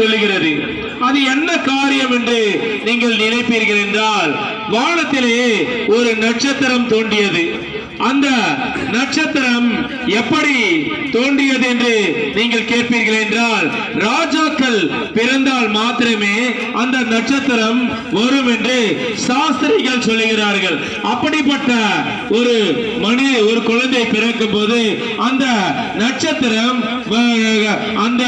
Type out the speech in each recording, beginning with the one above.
சொல்லுகிறது. அது என்ன காரியம் என்று நீங்கள் நினைப்பீர்கள் என்றால் வானத்திலே ஒரு நட்சத்திரம் தோன்றியது. அந்த நட்சத்திரம் எப்படி தோன்றியது என்று நீங்கள் கேட்பீர்கள் என்றால் ராஜாக்கள் பிறந்தால் மாத்திரமே அந்த நட்சத்திரம் வரும் என்று சாஸ்திரிகள் சொல்லுகிறார்கள். அப்படிப்பட்ட ஒரு மனித ஒரு குழந்தை பிறக்கும் போது அந்த நட்சத்திரம் அந்த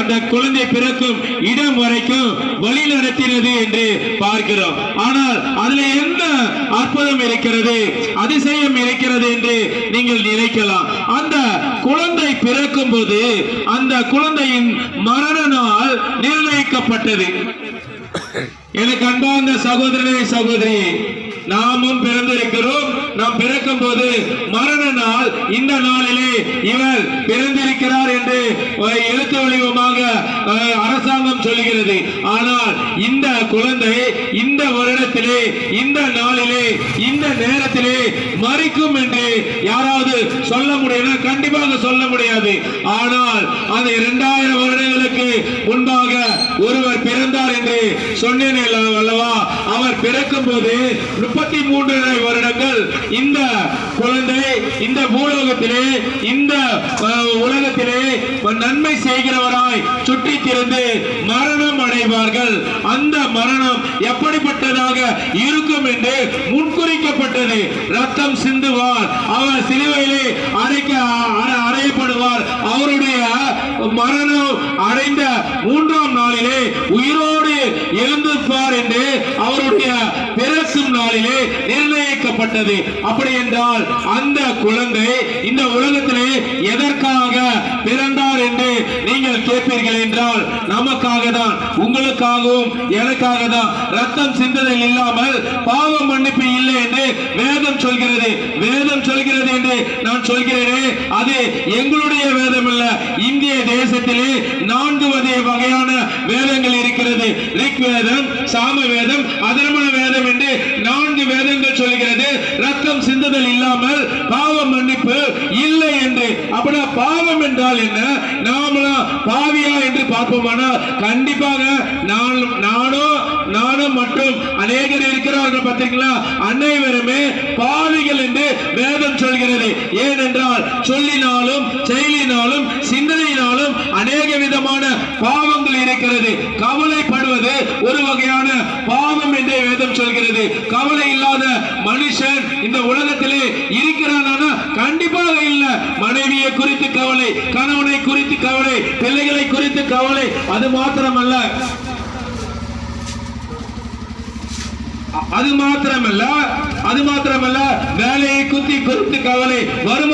அந்த குழந்தை பிறக்கும் இடம் வரைக்கும் வழி நடத்தினது என்று பார்க்கிறோம். ஆனால் அதுல என்ன அற்புதம் இருக்கிறது அதிசயம் இருக்கிறது என்று நீங்கள் நினைக்கலாம். அந்த குழந்தை பிறக்கும் போது அந்த குழந்தையின் மரண நாள் நிர்ணயிக்கப்பட்டது. எனக்கு அன்பார்ந்த சகோதரனே சகோதரி நாமும் பிறந்திருக்கிறோம். நாம் பிறக்கும் போது மரண நாள். இந்த நாளிலே இவர் பிறந்திருக்கிறார் என்று எழுத்து வடிவமாக அரசாங்கம் சொல்கிறது. ஆனால் இந்த குழந்தை இந்த வருடத்திலே இந்த நாளிலே இந்த நேரத்திலே மறிக்கும் என்று யாராவது சொல்ல முடியும் கண்டிப்பாக சொல்ல முடியாது. ஆனால் அந்த இரண்டாயிரம் வருடங்களுக்கு முன்பாக என்று சொன்னேன் அல்லவா? அவர் பிறக்கும் போது முப்பத்தி மூன்று வருடங்கள் இந்த குழந்தை இந்த பூலோகத்திலே இந்த உலகத்திலே நன்மை செய்கிறவராய் சுற்றி திறந்து மரணம் அடைவார்கள். அந்த மரணம் எப்படிப்பட்டதாக இருக்கும் என்று முன்குறிக்கப்பட்டது. ரத்தம் சிந்துவார். அவர் சிலுவையிலே அரைக்க அறையப்படுவார். அவருடைய மரணம் அடைந்த மூன்றாம் நாளிலே உயிரோடு எழுந்திருப்பார் என்று அவருடைய பிறசும் நாளிலே நிர்ணயிக்கப்பட்டது. அப்படி என்றால் அந்த குழந்தை இந்த உலகத்திலே எதற்காக பிறந்தார் என்று நீங்கள் கேட்பீர்கள் என்றால் நமக்காக தான் உங்களுக்காகவும் எனக்காக தான் ரத்தம் சிந்துதல் இல்லாமல் பாவம் மன்னிப்பு இல்லை என்று வேதம் சொல்கிறது. வேதம் சொல்கிறது என்று நான் சொல்கிறேனே அது எங்களுடைய வேதம் அல்ல இந்திய தேசத்திலே நான்கு வகையான வேதங்கள் இருக்கிறது. ரிக் வேதம் சாம வேதம் அதர்மண வேதம் என்று நான்கு வேதங்கள் சொல்கிறது. ரத்தம் சிந்துதல் இல்லாமல் பாவ மன்னிப்பு இல்லை என்று. அப்படின்னா பாவம் என்றால் என்ன? நாம் பாவியா என்று பார்ப்போமானால் கண்டிப்பாக நானும் நானும் மற்றும் அநேகர் இருக்கிறார்கள் பார்த்தீங்களா அனைவருமே பாவிகள் என்று வேதம் சொல்கிறது. ஏனென்றால் சொல்லினாலும் செயலினாலும் சிந்தனையினாலும் அநேக விதமான பாவங்கள் இருக்கிறது. கவலைப்படுவது ஒரு வகையான பாவம் என்று வேதம் சொல்கிறது. கவலை இல்லாத மனுஷன் இந்த உலகத்திலே இருக்கிறான் கண்டிப்பாக குறித்து கவலை கணவனை குறித்து கவலை பிள்ளைகளை குறித்து கவலை அது மாத்திரமல்ல. அது மாத்திரமல்ல அது மாத்திரமல்ல வேலையை குத்தி குறித்து கவலை வரும்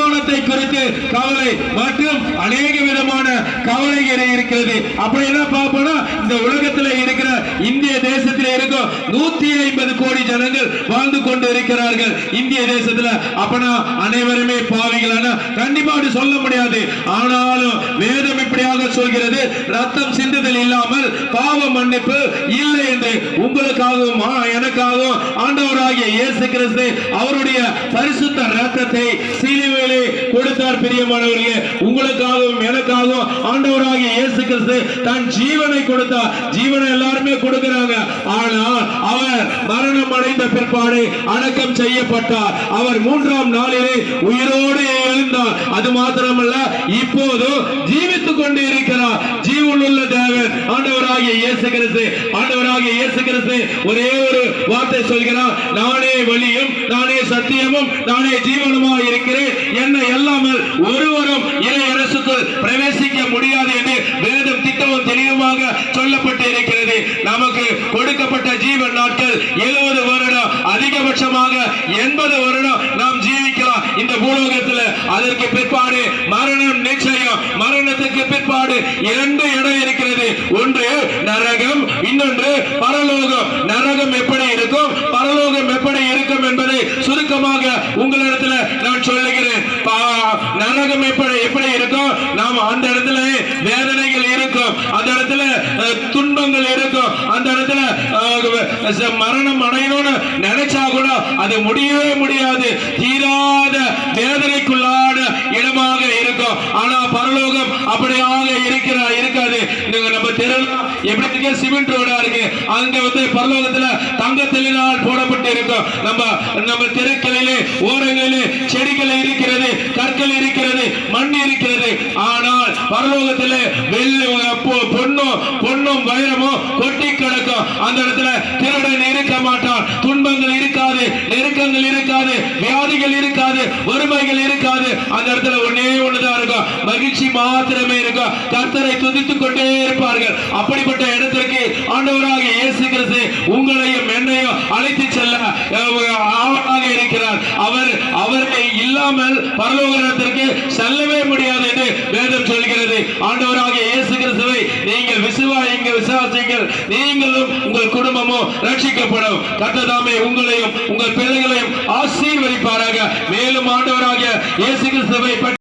கவலை மற்றும் அநேக விதமான கவலைகள் இருக்கிறது. அப்படி என்ன பார்ப்போம்னா இந்த உலகத்தில் இருக்கிற இந்திய தேசத்தில் இருக்கும் நூத்தி ஐம்பது கோடி ஜனங்கள் வாழ்ந்து கொண்டு இருக்கிறார்கள் இந்திய தேசத்தில். அப்பனா அனைவருமே பாவிகளான கண்டிப்பா அப்படி சொல்ல முடியாது. ஆனாலும் வேதம் இப்படியாக சொல்கிறது ரத்தம் சிந்துதல் இல்லாமல் பாவ மன்னிப்பு இல்லை என்று உங்களுக்காகவும் எனக்காகவும் ஆண்டவராகிய இயேசு கிறிஸ்து அவருடைய பரிசுத்த ரத்தத்தை சிலுவையிலே கொடுத்தார். பிரியமானவர்களே உங்களுக்காகவும் எனக்காகவும் ஆண்டவராகிய இயேசு கிறிஸ்து தன் ஜீவனை கொடுத்தார் ஜீவனை எல்லாருமே கொடுக்கிறாங்க. ஆனால் அவர் மரணம் அடைந்த பிற்பாடு அடக்கம் செய்யப்பட்டார். அவர் மூன்றாம் நாளிலே உயிரோடு எழுந்தார். அது மாத்திரமல்ல இப்போது ஜீவித்துக் கொண்டு இருக்கிறார் ஜீவனுள்ள தேவன் ஆண்டவராகிய இயேசு கிறிஸ்து ஆண்டவராகிய இயேசு கிறிஸ்து ஒரே ஒரு வார்த்தை சொல்கிறார். நானே வழியும் நானே சத்தியமும் நானே ஜீவனுமாய் இருக்கிறேன். என்னை எல்லாமல் ஒருவரும் இறை பிரவேசிக்க முடியாது என்று வேதம் திட்டமும் தெளிவுமாக சொல்லப்பட்டு இருக்கிறது நமக்கு கொடுக்கப்பட்ட ஜீவன் நாட்கள் எழுபது வருடம் அதிகபட்சமாக எண்பது வருடம் நாம் ஜீவிக்கலாம். இந்த பூலோகத்தில் அதற்கு பிற்பாடு மரணம் நிச்சயம். மரணத்துக்கு பிற்பாடு இரண்டு இடம் இருக்கிறது. ஒன்று நரகம் இன்னொன்று பரலோகம். நரகம் எப்படி இருக்கும்? பரலோகம் எப்படி இருக்கும் என்பதை சுருக்கமாக உங்களிடத்தில் நான் சொல்லுகிறேன். நரகம் எப்படி எப்படி இருக்கும்? நாம் அந்த இடத்துல வேதனைகள் இருக்கும். அந்த இடத்துல துன்பங்கள் இருக்கும். அந்த இடத்துல மரணம் அடையணும்னு நினைச்சா கூட அது முடியவே முடியாது. தீராத வேதனைக்குள்ளான இடமாக இருக்கும். ஆனா பரலோகம் அப்படியாக இருக்கிற இருக்காது. எப்படி இருக்கு சிமெண்ட் ரோடா இருக்கு? அங்க வந்து பரலோகத்துல தங்கத்தினால் போடப்பட்டு இருக்கும் நம்ம நம்ம தெருக்களிலே ஓரங்களிலே செடிகள் இருக்கிறது கற்கள் இருக்கிறது மண் இருக்கிறது. ஆனால் பரலோகத்தில் வெள்ளி பொண்ணும் பொண்ணும் வைரமும் கொட்டி கிடக்கும். அந்த இடத்துல திருடன் இருக்க மாட்டான். துன்பங்கள் இருக்காது நெருக்கங்கள் இருக்காது வியாதிகள் இருக்காது வறுமைகள் இருக்காது. அந்த இடத்துல ஒன்னே ஒண்ணுதான் இருக்கும். மகிழ்ச்சி மாத்திரமே இருக்கும். கர்த்தரை துதித்துக் கொண்டே இருப்பார்கள். அப்படிப்பட்ட இடத்திற்கு ஆண்டவராக இயேசு கிறிஸ்து உங்களையும் என்னையும் அழைத்து செல்ல ஆவலாக இருக்கிறார். அவர் அவர் இல்லாமல் பரலோகத்திற்கு செல்லவே முடியாது என்று வேதம் சொல்கிறது. ஆண்டவராக இயேசு கிறிஸ்துவை நீங்கள் விசுவாசிங்க விசுவாசிங்கள் நீங்களும் உங்கள் குடும்பமும் ரட்சிக்கப்படும். கத்ததாமே உங்களையும் உங்கள் பிள்ளைகளையும் ஆசீர்வதிப்பாராக. மேலும் ஆண்டவராக இயேசு கிறிஸ்துவை